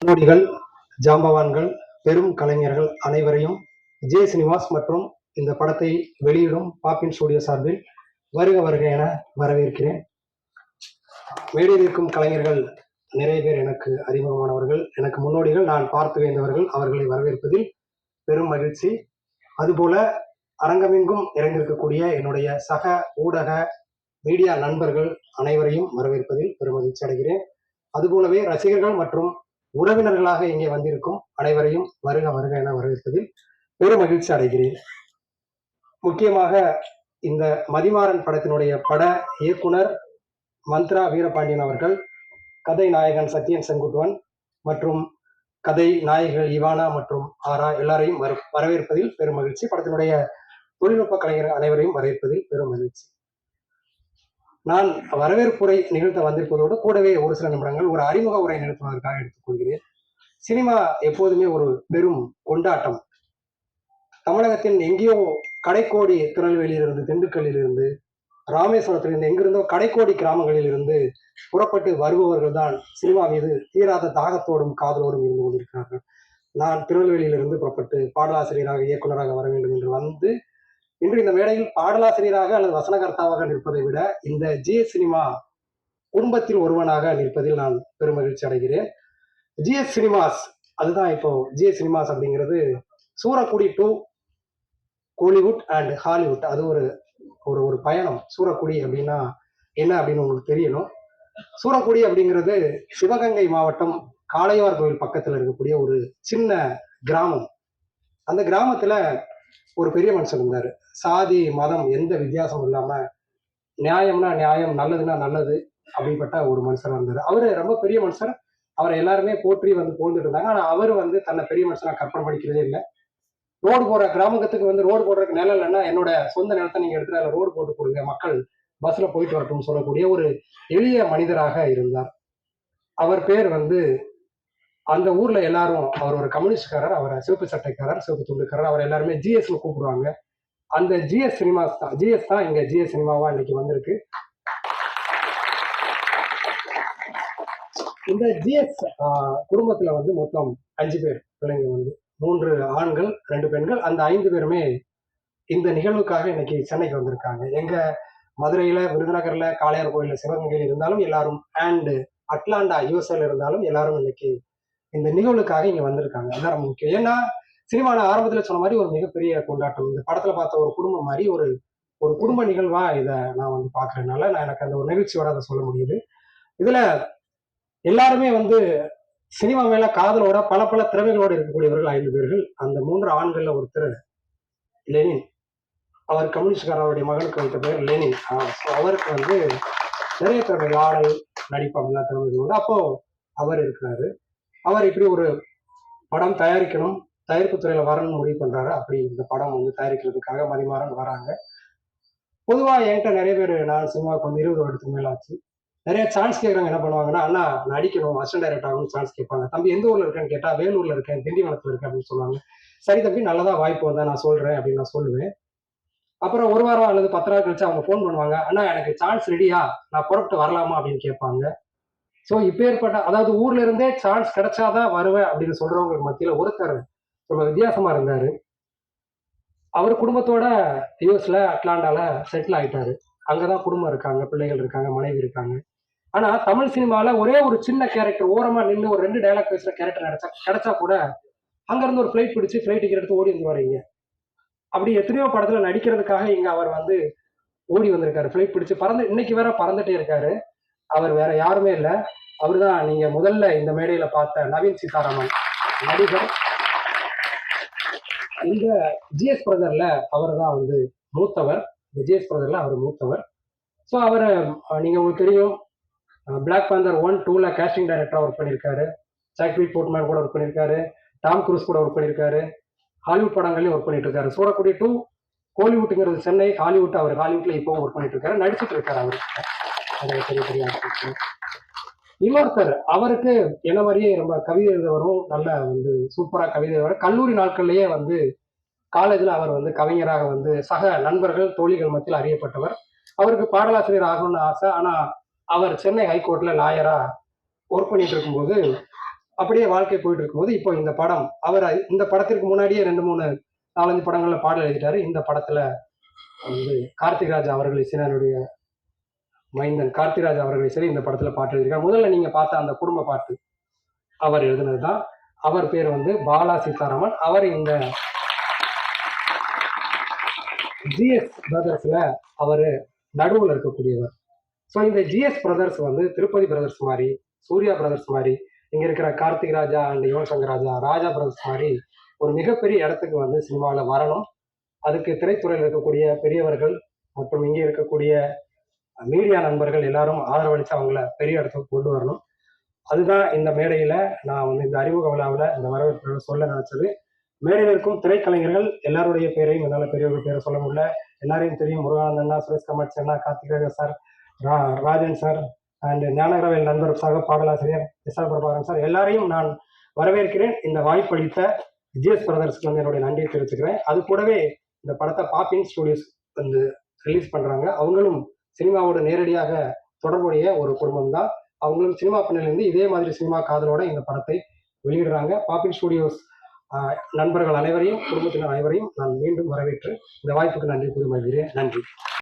முன்னோடிகள் ஜாம்பவான்கள் பெரும் கலைஞர்கள் அனைவரையும் ஜே சினிமாஸ் மற்றும் இந்த படத்தை வெளியிடும் பாப்பின் ஸ்டுடியோ சார்பில் வருக வருக என வரவேற்கிறேன். மேடையில் இருக்கும் கலைஞர்கள் நிறைய பேர் எனக்கு அறிமுகமானவர்கள். எனக்கு முன்னோடிகள் நான் பார்த்து வைந்தவர்கள். அவர்களை வரவேற்பதில் பெரும் மகிழ்ச்சி. அதுபோல அரங்கமெங்கும் இறங்கியிருக்கக்கூடிய என்னுடைய சக ஊடக மீடியா நண்பர்கள் அனைவரையும் வரவேற்பதில் பெரும் மகிழ்ச்சி அடைகிறேன். அதுபோலவே ரசிகர்கள் மற்றும் உறவினர்களாக இங்கே வந்திருக்கும் அனைவரையும் வருக வருக என வரவேற்பதில் பெரும் மகிழ்ச்சி அடைகிறேன். முக்கியமாக இந்த மதிமாறன் படத்தினுடைய பட இயக்குனர் மந்த்ரா வீரபாண்டியன் அவர்கள் கதை நாயகன் சத்யன் செங்குட்டுவன் மற்றும் கதை நாயகிகள் இவானா மற்றும் ஆரா எல்லாரையும் வர வரவேற்பதில் பெரும் மகிழ்ச்சி. படத்தினுடைய தொழில்நுட்ப கலைஞர்கள் அனைவரையும் வரவேற்பதில் பெரும் மகிழ்ச்சி. நான் வரவேற்புரை நிகழ்த்த வந்திருப்பதோடு கூடவே ஒரு சில நிமிடங்கள் ஒரு அறிமுக உரை நிகழ்த்துவதற்காக எடுத்துக்கொள்கிறேன். சினிமா எப்போதுமே ஒரு பெரும் கொண்டாட்டம். தமிழகத்தின் எங்கேயோ கடைக்கோடி திருநெல்வேலியிலிருந்து திண்டுக்கல்லிலிருந்து ராமேஸ்வரத்திலிருந்து எங்கிருந்தோ கடைக்கோடி கிராமங்களில் இருந்து புறப்பட்டு வருபவர்கள் தான் சினிமா மீது தீராத தாகத்தோடும் காதலோடும் இருந்து கொண்டிருக்கிறார்கள். நான் திருநெல்வேலியிலிருந்து புறப்பட்டு பாடலாசிரியராக இயக்குனராக வர வேண்டும் என்று வந்து இன்று இந்த மேடையில் பாடலாசிரியராக அல்லது வசனகர்த்தாவாக நிற்பதை விட இந்த ஜிஏ சினிமா குடும்பத்தில் ஒருவனாக நிற்பதில் நான் பெருமகிழ்ச்சி அடைகிறேன். ஜிஎஸ் சினிமாஸ் அதுதான் இப்போ ஜிஎஸ் சினிமாஸ் அப்படிங்கிறது Soorakudi to Kollywood and Hollywood. அது ஒரு ஒரு ஒரு பயணம். சூரக்குடி அப்படின்னா என்ன அப்படின்னு உங்களுக்கு தெரியணும். சூரக்குடி அப்படிங்கிறது சிவகங்கை மாவட்டம் காளையார் கோவில் பக்கத்தில் இருக்கக்கூடிய ஒரு சின்ன கிராமம். அந்த கிராமத்துல ஒரு பெரிய மனுஷன் இருந்தார் சாதி மதம் எந்த வித்தியாசமும் இல்லாமல் நியாயம்னா நியாயம் நல்லதுன்னா நல்லது அப்படிப்பட்ட ஒரு மனுஷனாக இருந்தார் அவர் ரொம்ப பெரிய மனுஷர் அவரை எல்லாருமே போற்றி வந்து போந்துட்டு இருந்தாங்க. ஆனால் அவர் வந்து தன்னை பெரிய மனுஷனாக கற்பனை பண்ணிக்கிறதே இல்லை. ரோடு போடுற கிராமத்துக்கு வந்து ரோடு போடுறதுக்கு நிலம் இல்லைன்னா என்னோட சொந்த நிலத்தை நீங்கள் எடுத்துகிட்டு அதில் ரோடு போட்டு கொடுங்க மக்கள் பஸ்ஸில் போயிட்டு வரட்டும்னு சொல்லக்கூடிய ஒரு எளிய மனிதராக இருந்தார். அவர் பேர் வந்து அந்த ஊர்ல எல்லாரும் அவர் ஒரு கம்யூனிஸ்ட்காரர் அவரை சிவப்பு சட்டைக்காரர் சிவப்பு துண்டுக்காரர் அவர் எல்லாருமே ஜிஎஸ்னு கூப்பிடுவாங்க. அந்த ஜிஎஸ் சினிமாஸ் தான் ஜிஎஸ் தான் இங்க ஜிஎஸ் சினிமாவா இன்னைக்கு வந்திருக்கு. இந்த ஜிஎஸ் குடும்பத்துல வந்து மொத்தம் அஞ்சு பேர் பிள்ளைங்க வந்து. மூன்று ஆண்கள் ரெண்டு பெண்கள் அந்த ஐந்து பேருமே இந்த நிகழ்வுக்காக இன்னைக்கு சென்னைக்கு வந்திருக்காங்க. எங்க மதுரையில விருதுநகர்ல காளையார் கோயில்ல சிவகங்கையில் இருந்தாலும் எல்லாரும் அண்ட் அட்லாண்டா யூஎஸ்எல் இருந்தாலும் எல்லாரும் இன்னைக்கு இந்த நிகழ்வுக்காக இங்க வந்திருக்காங்க. அதான் ரொம்ப முக்கியம். ஏன்னா சினிமால ஆரம்பத்துல சொன்ன மாதிரி ஒரு மிகப்பெரிய கொண்டாட்டம். இந்த படத்துல பார்த்த ஒரு குடும்பம் மாதிரி ஒரு ஒரு குடும்ப நிகழ்வா இதை நான் வந்து பாக்குறதுனால நான் எனக்கு அந்த ஒரு நிகழ்ச்சியோட அதை சொல்ல முடியுது. இதுல எல்லாருமே வந்து சினிமா மேல காதலோட பல பல திறமைகளோட இருக்கக்கூடியவர்கள் ஐந்து பேர்கள். அந்த மூன்று ஆண்கள்ல ஒருத்தர் லெனின். அவர் கம்யூனிஸ்ட்காரருடைய மகனுக்கு வைத்த பேர் லெனின். அவருக்கு வந்து நிறைய திறமை ஆடல் நடிப்பு அப்படிலாம் திறமைகள் உண்டு. அப்போ அவர் இருக்கிறாரு. அவர் இப்படி ஒரு படம் தயாரிக்கணும் தயாரிப்பு துறையில வரணும்னு முடிவு பண்றாரு. அப்படி இந்த படம் வந்து தயாரிக்கிறதுக்காக மதிமாறன் வராங்க. பொதுவா என்கிட்ட நிறைய பேர் நான் சினிமாவுக்கு வந்து இருபது வருடத்துக்கு மேல ஆச்சு. நிறைய சான்ஸ் கேட்குறாங்க என்ன பண்ணுவாங்கன்னா அண்ணா நடிக்கணும் அசன் டைரக்ட் ஆகணும் சான்ஸ் கேட்பாங்க. தம்பி எந்த ஊர்ல இருக்கேன்னு கேட்டா வேலூர்ல இருக்கேன் திண்டிவனத்துல இருக்கேன் அப்படின்னு சொல்லுவாங்க. சரி தம்பி நல்லதா வாய்ப்பு வந்தா நான் சொல்றேன் அப்படின்னு நான் சொல்லுவேன். அப்புறம் ஒரு வாரம் அல்லது பத்து நாள் கழிச்சு அவங்க ஃபோன் பண்ணுவாங்க அண்ணா எனக்கு சான்ஸ் ரெடியா நான் புறப்பட்டு வரலாமா? அப்படின்னு கேட்பாங்க. ஸோ இப்பேற்பட்ட அதாவது ஊர்ல இருந்தே சான்ஸ் கிடைச்சாதான் வருவேன் அப்படின்னு சொல்றவங்களுக்கு மத்தியில ஒருத்தர் ரொம்ப வித்தியாசமா இருந்தாரு. அவர் குடும்பத்தோட யூஎஸ்ல அட்லாண்டால செட்டில் ஆயிட்டாரு. அங்கதான் குடும்பம் இருக்காங்க பிள்ளைகள் இருக்காங்க மனைவி இருக்காங்க. ஆனா தமிழ் சினிமால ஒரே ஒரு சின்ன கேரக்டர் ஓரமா நின்று ஒரு ரெண்டு டைலாக் பேசுற கேரக்டர் கிடைச்சா கிடைச்சா கூட அங்கிருந்து ஒரு ஃபிளைட் பிடிச்சி ஃபிளைட் டிக்கெட் எடுத்து ஓடி வந்து வரீங்க அப்படி எத்தனையோ படத்துல நடிக்கிறதுக்காக இங்க அவர் வந்து ஓடி வந்திருக்காரு. ஃபிளைட் பிடிச்சி பறந்து இன்னைக்கு வேற பறந்துட்டே இருக்காரு. அவர் வேற யாருமே இல்லை. அவர்தான் நீங்க முதல்ல இந்த மேடையில பார்த்த நவீன் சீதாராமன் நடிகர். இந்த ஜிஎஸ் பிரதர்ல அவர் தான் வந்து மூத்தவர். இந்த ஜிஎஸ் பிரதர்ல அவர் மூத்தவர். ஸோ அவர் நீங்க உங்களுக்கு தெரியும் பிளாக் பேந்தர் ஒன் டூல கேஸ்டிங் டைரக்டரா ஒர்க் பண்ணியிருக்காரு சாக்வி போட்மேன் கூட ஒர்க் பண்ணியிருக்காரு டாம் குரூஸ் கூட ஒர்க் பண்ணியிருக்காரு ஹாலிவுட் படங்கள்லயும் ஒர்க் பண்ணிட்டு இருக்காரு சூடக்கூடிய டூ கோலிவுட்டுங்கிறது சென்னை ஹாலிவுட் அவர் ஹாலிவுட்ல இப்போவும் ஒர்க் பண்ணிட்டு இருக்காரு நடிச்சிட்டு இருக்காரு அவர். அது பெரிய பெரிய இன்னொருத்தர் அவருக்கு என்ன மாதிரியே ரொம்ப கவிதை எழுதவரும் நல்ல வந்து சூப்பராக கவிதை வரும் கல்லூரி நாட்கள்லேயே வந்து காலேஜில் அவர் வந்து கவிஞராக வந்து சக நண்பர்கள் தோழிகள் மத்தியில் அறியப்பட்டவர். அவருக்கு பாடலாசிரியர் ஆகணும்னு ஆசை. ஆனால் அவர் சென்னை ஹைகோர்ட்டில் லாயராக ஒர்க் பண்ணிட்டு இருக்கும்போது அப்படியே வாழ்க்கை போயிட்டு இருக்கும்போது இப்போ இந்த படம் அவர் இந்த படத்திற்கு முன்னாடியே ரெண்டு மூணு நாலஞ்சு படங்களில் பாடல் எழுதிட்டாரு. இந்த படத்தில் வந்து கார்த்திக் ராஜ் அவர்கள் இசைனருடைய மைந்தன் கார்த்திராஜ் அவர்களை சரி இந்த படத்துல பாட்டு எழுதியிருக்காங்க முதல்ல நீங்க பார்த்த அந்த குடும்ப பாட்டு அவர் எழுதினது தான் அவர் பேர் வந்து பாலா சீதாராமன். அவர் இந்த ஜிஎஸ் பிரதர்ஸ்ல அவர் நடுவில் இருக்கக்கூடியவர். ஸோ இந்த ஜிஎஸ் பிரதர்ஸ் வந்து திருப்பதி பிரதர்ஸ் மாதிரி சூர்யா பிரதர்ஸ் மாதிரி இங்க இருக்கிற கார்த்திக் ராஜா அண்ட் யுவன் சங்கர் ராஜா ராஜா பிரதர்ஸ் மாதிரி ஒரு மிகப்பெரிய இடத்துக்கு வந்து சினிமாவில் வரணும். அதுக்கு திரைத்துறையில் இருக்கக்கூடிய பெரியவர்கள் மற்றும் இங்கே இருக்கக்கூடிய மீடியா நண்பர்கள் எல்லாரும் ஆதரவளித்து அவங்கள பெரிய இடத்துக்கு கொண்டு வரணும். அதுதான் இந்த மேடையில நான் வந்து இந்த அறிமுக விழாவில் இந்த வரவேற்பு சொல்ல நினைச்சது. மேடையில் இருக்கும் திரைக்கலைஞர்கள் எல்லாருடைய பேரையும் என்னால் பெரியவர்கள் பேரை சொல்ல முடியல. எல்லாரையும் தெரியும். முருகானந்த் அண்ணா சுரேஷ் கமல் அண்ணா கார்த்திக் சார் ரா ராஜன் சார் அண்ட் ஞானகரவேல் நண்பர் சக பாடலாசிரியர் எஸ் ஆர் பிரபாகரன் சார். எல்லாரையும் நான் வரவேற்கிறேன். இந்த வாய்ப்பளித்த ஜிஎஸ் பிரதர்ஸ்க்கு வந்து என்னுடைய நன்றியை தெரிவிச்சுக்கிறேன். அது கூடவே இந்த படத்தை பாப்பின் ஸ்டுடியோஸ் வந்து ரிலீஸ் பண்ணுறாங்க அவங்களும் சினிமாவோட நேரடியாக தொடர்புடைய ஒரு குடும்பம் தான் அவங்களும் சினிமா பண்ணலேருந்து இதே மாதிரி சினிமா காதலோட இந்த படத்தை வெளியிடுறாங்க. பாப்பின் ஸ்டுடியோஸ் நண்பர்கள் அனைவரையும் குடும்பத்தினர் அனைவரையும் நான் மீண்டும் வரவேற்று இந்த வாய்ப்புக்கு நன்றி கூறி மகிழ்கிறேன். நன்றி.